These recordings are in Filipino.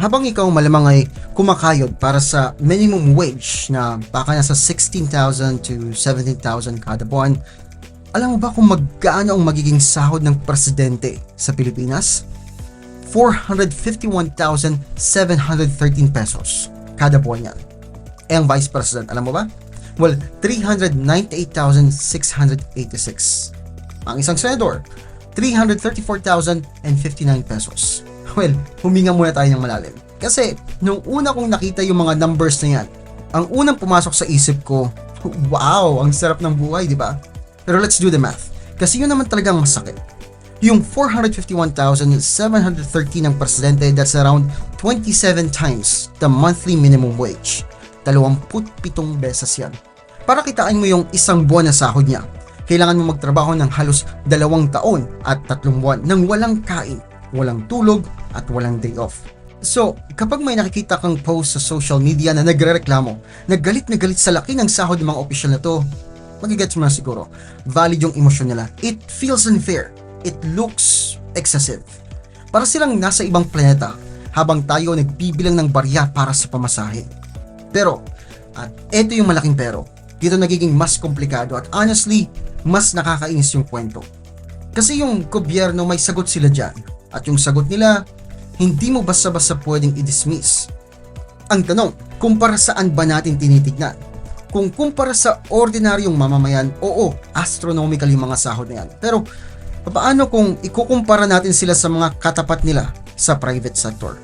habang ikaw malamang ay kumakayod para sa minimum wage na baka nasa 16,000 to 17,000 kada buwan, alam mo ba kung magkano ang magiging sahod ng presidente sa Pilipinas? 451,713 pesos kada buwan yan. Eh ang vice president, alam mo ba? Well, 398,686. Ang isang senador, 334,059 pesos. Well, huminga muna tayo ng malalim. Kasi, nung una kong nakita yung mga numbers na yan, ang unang pumasok sa isip ko, wow, ang sarap ng buhay, di ba? Pero let's do the math. Kasi yun naman talagang masakit. Yung 451,713 ng presidente, that's around 27 times the monthly minimum wage. 27 beses yan. Para kitaan mo yung isang buwan na sahod niya, kailangan mo magtrabaho ng halos dalawang taon at tatlong buwan nang walang kain, walang tulog, at walang day off. So, kapag may nakikita kang post sa social media na nagre-reklamo, naggalit na galit sa laki ng sahod ng mga opisyal na to, magigets mo na siguro, valid yung emosyon nila. It feels unfair. It looks excessive. Para silang nasa ibang planeta habang tayo nagbibilang ng barya para sa pamasahe. Pero, at eto yung malaking pero, dito nagiging mas komplikado at honestly, mas nakakainis yung kwento. Kasi yung gobyerno may sagot sila dyan. At yung sagot nila, hindi mo basta-basta pwedeng i-dismiss. Ang tanong, kumpara saan ba natin tinitignan? Kung kumpara sa ordinaryong mamamayan, oo, astronomical yung mga sahod na yan. Pero, paano kung ikukumpara natin sila sa mga katapat nila sa private sector?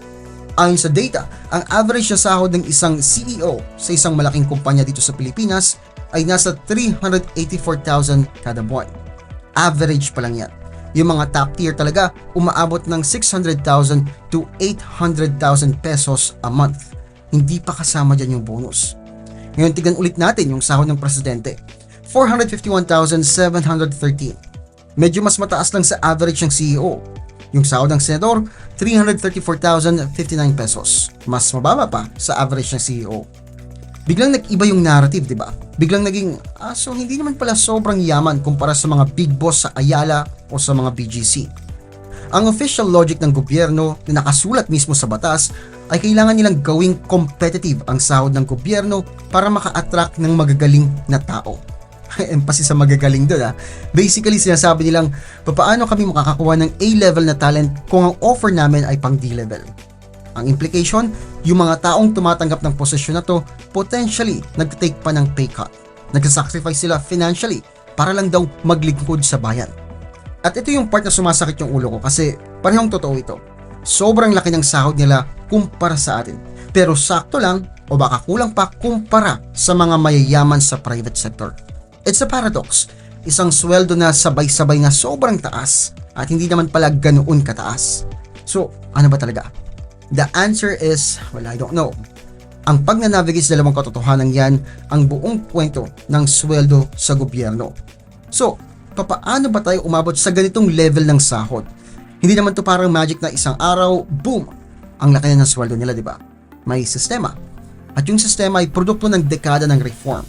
Ayon sa data, ang average na sahod ng isang CEO sa isang malaking kumpanya dito sa Pilipinas ay nasa 384,000 kada buwan. Average pa lang yan. Yung mga top tier talaga umaabot ng 600,000 to 800,000 pesos a month. Hindi pa kasama dyan yung bonus. Ngayon tignan ulit natin yung sahod ng presidente. 451,713. Medyo mas mataas lang sa average ng CEO. Yung sahod ng senador, 334,059 pesos. Mas mababa pa sa average ng CEO. Biglang nag-iba yung narrative, di ba? Biglang naging, ah, so hindi naman pala sobrang yaman kumpara sa mga big boss sa Ayala o sa mga BGC. Ang official logic ng gobyerno na nakasulat mismo sa batas ay kailangan nilang gawing competitive ang sahod ng gobyerno para maka-attract ng magagaling na tao. Emphasis sa magagaling doon ha. Basically, sinasabi nilang, papaano kami makakakuha ng A-level na talent kung ang offer namin ay pang D-level. Ang implication, yung mga taong tumatanggap ng posisyon na to, potentially nag-take pa ng pay cut. Nagsasacrifice sila financially para lang daw maglingkod sa bayan. At ito yung part na sumasakit yung ulo ko kasi parehong totoo ito. Sobrang laki ng sahod nila kumpara sa atin. Pero sakto lang o baka kulang pa kumpara sa mga mayayaman sa private sector. It's a paradox. Isang sweldo na sabay-sabay na sobrang taas at hindi naman pala ganoon kataas. So, ano ba talaga? The answer is, well, I don't know. Ang pagnanavigate sa dalawang katotohanan yan ang buong kwento ng sweldo sa gobyerno. So, papaano ba tayo umabot sa ganitong level ng sahod? Hindi naman to parang magic na isang araw, boom, ang laki na ng sweldo nila, di ba? May sistema. At yung sistema ay produkto ng dekada ng reform.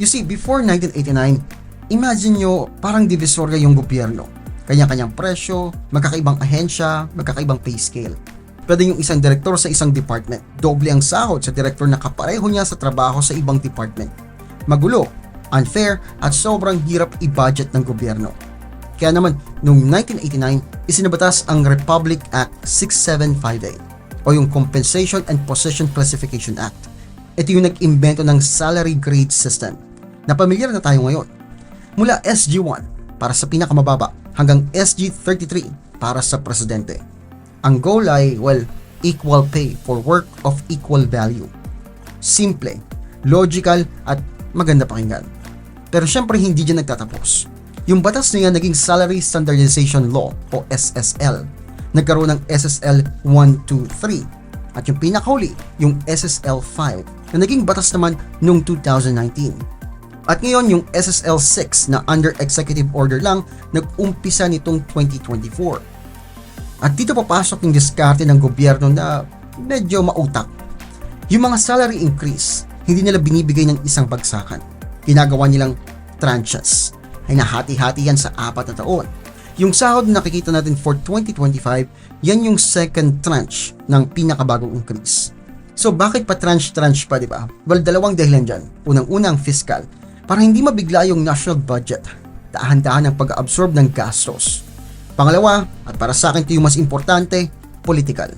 You see, before 1989, imagine nyo parang divisorya yung gobyerno. Kanya-kanyang presyo, magkakaibang ahensya, magkakaibang pay scale. Pwede yung isang direktor sa isang department, doble ang sahod sa direktor na kapareho niya sa trabaho sa ibang department. Magulo, unfair, at sobrang hirap i-budget ng gobyerno. Kaya naman, noong 1989, isinabatas ang Republic Act 6758 o yung Compensation and Position Classification Act. Ito yung nag-imbento ng salary grade system na pamilyar na tayo ngayon. Mula SG1 para sa pinakamababa hanggang SG33 para sa presidente. Ang goal ay, well, equal pay for work of equal value. Simple, logical, at maganda pakinggan. Pero syempre hindi dyan nagtatapos. Yung batas na naging Salary Standardization Law o SSL. Nagkaroon ng SSL 123 at yung pinakahuli, yung SSL 5 na naging batas naman noong 2019. At ngayon yung SSL 6 na under executive order lang nag-umpisa nitong 2024. At dito papasok yung diskarte ng gobyerno na medyo mautak. Yung mga salary increase, hindi nila binibigay ng isang bagsakan. Ginagawa nilang tranches. Ay nahati-hati yan sa apat na taon. Yung sahod na nakikita natin for 2025, yan yung second tranche ng pinakabagong increase. So bakit pa tranche-tranche pa, di ba? Well, dalawang dahilan dyan. Unang-unang fiscal, para hindi mabigla yung national budget. Dahan-dahan ang pag-absorb ng gastos. Pangalawa, at para sa akin ito yung mas importante, political.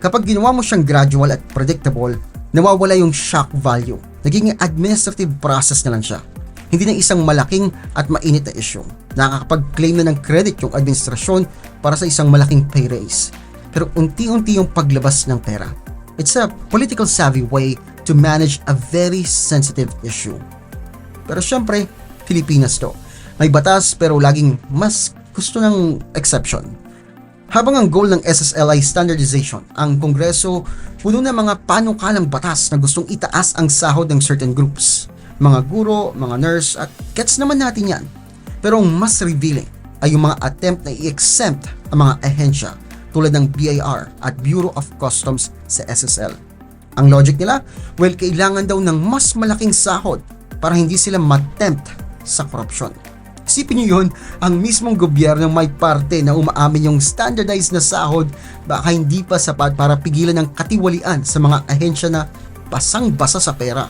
Kapag ginawa mo siyang gradual at predictable, nawawala yung shock value. Naging administrative process na lang siya. Hindi na isang malaking at mainit na issue. Nakakapag-claim na ng credit yung administrasyon para sa isang malaking pay raise. Pero unti-unti yung paglabas ng pera. It's a political savvy way to manage a very sensitive issue. Pero syempre, Pilipinas to. May batas pero laging mas gusto ng exception. Habang ang goal ng SSL ay standardization, ang Kongreso puno ng mga panukalang batas na gustong itaas ang sahod ng certain groups. Mga guro, mga nurse, at gets naman natin yan. Pero ang mas revealing ay yung mga attempt na i-exempt ang mga ahensya tulad ng BIR at Bureau of Customs sa SSL. Ang logic nila, well, kailangan daw ng mas malaking sahod para hindi sila matempt sa korupsyon. Isipin nyo yun, ang mismong gobyerno may parte na umaamin yung standardized na sahod baka hindi pa sapat para pigilan ng katiwalian sa mga ahensya na basang-basa sa pera.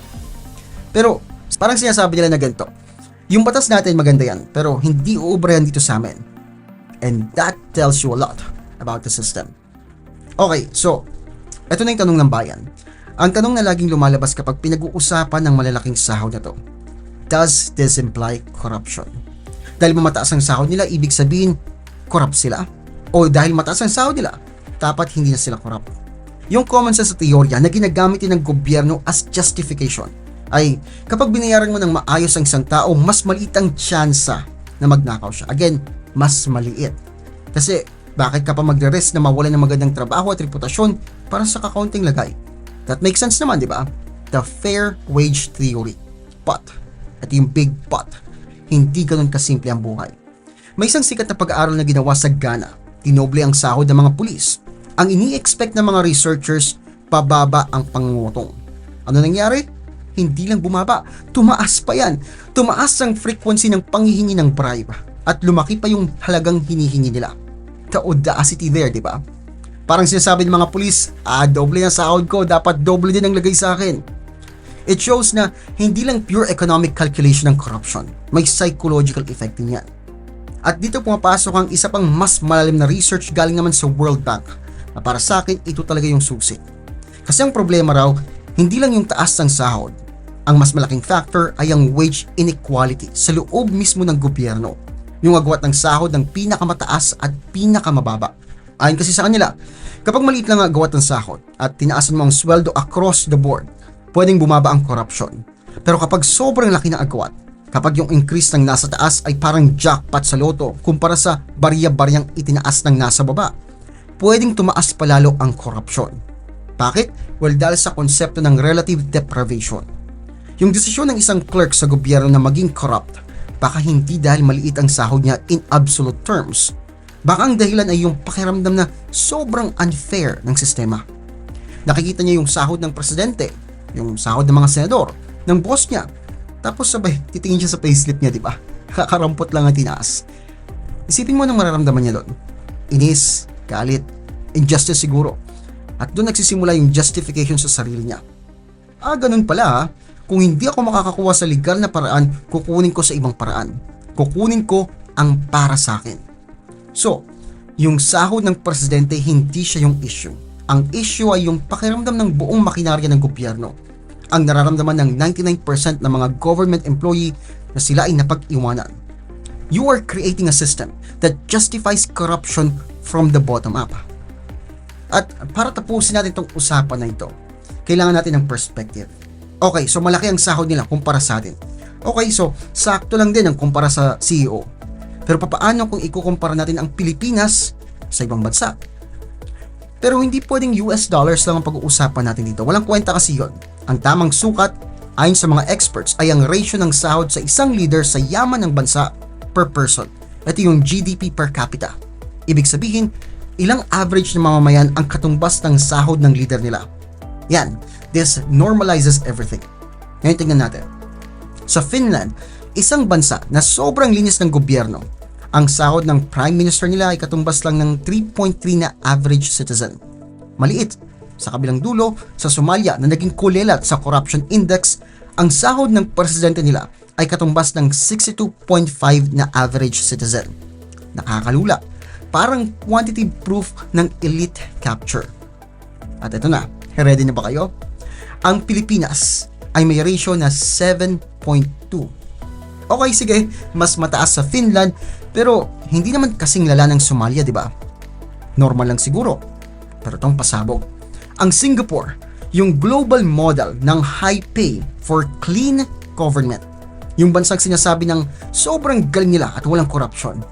Pero parang sinasabi nila na ganito, yung batas natin maganda yan, pero hindi uubra yan dito sa amin. And that tells you a lot about the system. Okay, so, ito na yung tanong ng bayan. Ang tanong na laging lumalabas kapag pinag-uusapan ng malalaking sahod na to, does this imply corruption? Dahil mataas ang sahod nila, ibig sabihin, corrupt sila? O dahil mataas ang sahod nila, dapat hindi na sila corrupt? Yung common sense sa teorya na ginagamit ng gobyerno as justification ay kapag binayaran mo ng maayos ang isang tao, mas maliit ang tsansa na magnakaw siya. Again, mas maliit. Kasi bakit ka pa magre-risk na mawalan ng magandang trabaho at reputasyon para sa kakaunting lagay? That makes sense naman, di ba? The fair wage theory. But, at yung big but, hindi ganun kasimple ang buhay. May isang sikat na pag-aaral na ginawa sa Ghana. Tinoble ang sahod ng mga pulis. Ang ini-expect ng mga researchers, pababa ang pangungutong. Ano nangyari? Hindi lang bumaba, tumaas pa yan. Tumaas ang frequency ng panghihingi ng bribe at lumaki pa yung halagang hinihingi nila. The audacity there, di ba? Parang sinasabi ng mga pulis, ah, doble ang sahod ko, dapat doble din ang lagay sa akin. It shows na hindi lang pure economic calculation ng corruption, may psychological effect din yan. At dito pumapasok ang isa pang mas malalim na research galing naman sa World Bank na para sa akin ito talaga yung susi. Kasi ang problema raw, hindi lang yung taas ng sahod. Ang mas malaking factor ay ang wage inequality sa loob mismo ng gobyerno. Yung agwat ng sahod ng pinakamataas at pinakamababa. Ayon kasi sa kanila, kapag maliit lang ang agwat ng sahod at tinaasan mo ang sweldo across the board, pwedeng bumaba ang corruption. Pero kapag sobrang laki ng agwat, kapag yung increase ng nasa taas ay parang jackpot sa loto kumpara sa barya-baryang itinaas ng nasa baba, pwedeng tumaas palalo ang korupsyon. Bakit? Well, dahil sa konsepto ng relative deprivation. Yung desisyon ng isang clerk sa gobyerno na maging corrupt, baka hindi dahil maliit ang sahod niya in absolute terms. Baka ang dahilan ay yung pakiramdam na sobrang unfair ng sistema. Nakikita niya yung sahod ng presidente, yung sahod ng mga senador, ng boss niya. Tapos sabay, titingin siya sa payslip niya, di ba? Kakarampot lang ang tinaas. Isipin mo anong mararamdaman niya doon. Inis, galit, injustice siguro. At doon nagsisimula yung justification sa sarili niya. Ah, ganun pala. Kung hindi ako makakakuha sa legal na paraan, kukunin ko sa ibang paraan. Kukunin ko ang para sa akin. So, yung sahod ng presidente hindi siya yung issue. Ang issue ay yung pakiramdam ng buong makinarya ng gobyerno. Ang nararamdaman ng 99% ng mga government employee na sila ay napag-iwanan. You are creating a system that justifies corruption from the bottom up. At para tapusin natin itong usapan na ito, kailangan natin ng perspective. Okay, so malaki ang sahod nila kumpara sa atin. Okay, so sakto lang din ang kumpara sa CEO. Pero papaano kung ikukumpara natin ang Pilipinas sa ibang bansa? Pero hindi pwedeng US dollars lang ang pag-uusapan natin dito. Walang kwenta kasi yon. Ang tamang sukat, ayon sa mga experts, ay ang ratio ng sahod sa isang leader sa yaman ng bansa per person. Ito yung GDP per capita. Ibig sabihin, ilang average na mamamayan ang katumbas ng sahod ng leader nila. Yan, this normalizes everything. Ngayon tingnan natin. Sa Finland, isang bansa na sobrang linis ng gobyerno, Ang sahod ng Prime Minister nila ay katumbas lang ng 3.3 na average citizen. Maliit. Sa kabilang dulo, sa Somalia na naging kulelat sa corruption index, ang sahod ng presidente nila ay katumbas ng 62.5 na average citizen. Nakakalula. Parang quantitative proof ng elite capture. At ito na, ready na ba kayo? Ang Pilipinas ay may ratio na 7.2. Okay, sige, mas mataas sa Finland, pero hindi naman kasing lala ng Somalia, di ba? Normal lang siguro. Pero tong pasabog. Ang Singapore, yung global model ng high pay for clean government. Yung bansang sinasabi ng sobrang galing nila at walang corruption.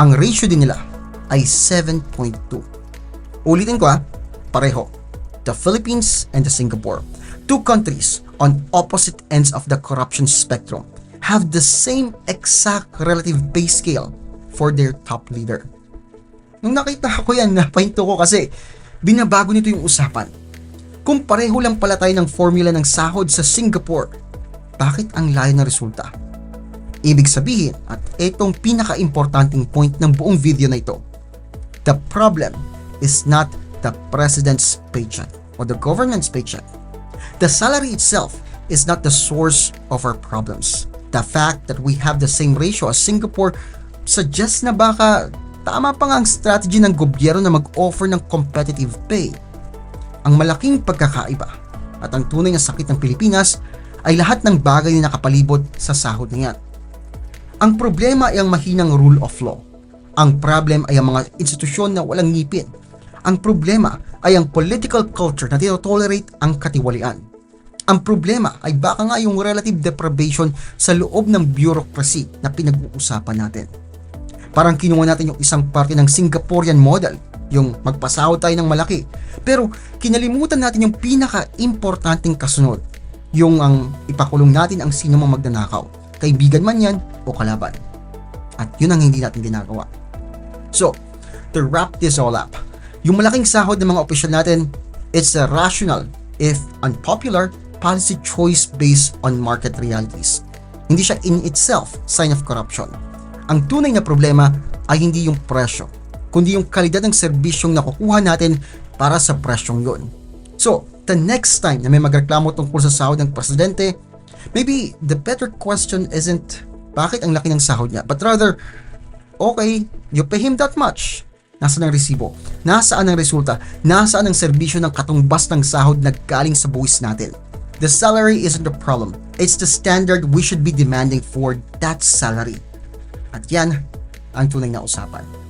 Ang ratio din nila ay 7.2. Ulitin ko ha, pareho. The Philippines and the Singapore. Two countries on opposite ends of the corruption spectrum have the same exact relative pay scale for their top leader. Nung nakita ko yan, napahinto ko kasi binabago nito yung usapan. Kung pareho lang pala tayo ng formula ng sahod sa Singapore, bakit ang layo ng resulta? Ibig sabihin, at itong pinaka-importanting point ng buong video na ito, the problem is not the president's paycheck or the government's paycheck. The salary itself is not the source of our problems. The fact that we have the same ratio as Singapore suggests na baka tama pa nga ang strategy ng gobyerno na mag-offer ng competitive pay. Ang malaking pagkakaiba at ang tunay na sakit ng Pilipinas ay lahat ng bagay na nakapalibot sa sahod na yan. Ang problema ay ang mahinang rule of law. Ang problem ay ang mga institusyon na walang ngipin. Ang problema ay ang political culture na tinotolerate ang katiwalian. Ang problema ay baka nga yung relative deprivation sa loob ng bureaucracy na pinag-uusapan natin. Parang kinuha natin yung isang parte ng Singaporean model, yung magpasahod tayo ng malaki. Pero kinalimutan natin yung pinaka-importanting kasunod, yung ang ipakulong natin ang sino mang magnanakaw, kaibigan man yan o kalaban. At yun ang hindi natin ginagawa. So, to wrap this all up, yung malaking sahod ng mga opisyal natin, it's a rational, if unpopular, policy choice based on market realities. Hindi siya in itself sign of corruption. Ang tunay na problema ay hindi yung presyo, kundi yung kalidad ng serbisyong nakukuha natin para sa presyong yon. So, the next time na may magreklamo tungkol sa sahod ng presidente, maybe the better question isn't bakit ang laki ng sahod niya, but rather, okay, you pay him that much. Nasaan ang resibo? Nasaan ang resulta? Nasaan ang serbisyo ng katumbas ng sahod na galing sa buwis natin? The salary isn't the problem. It's the standard we should be demanding for that salary. At yan ang tunay na usapan.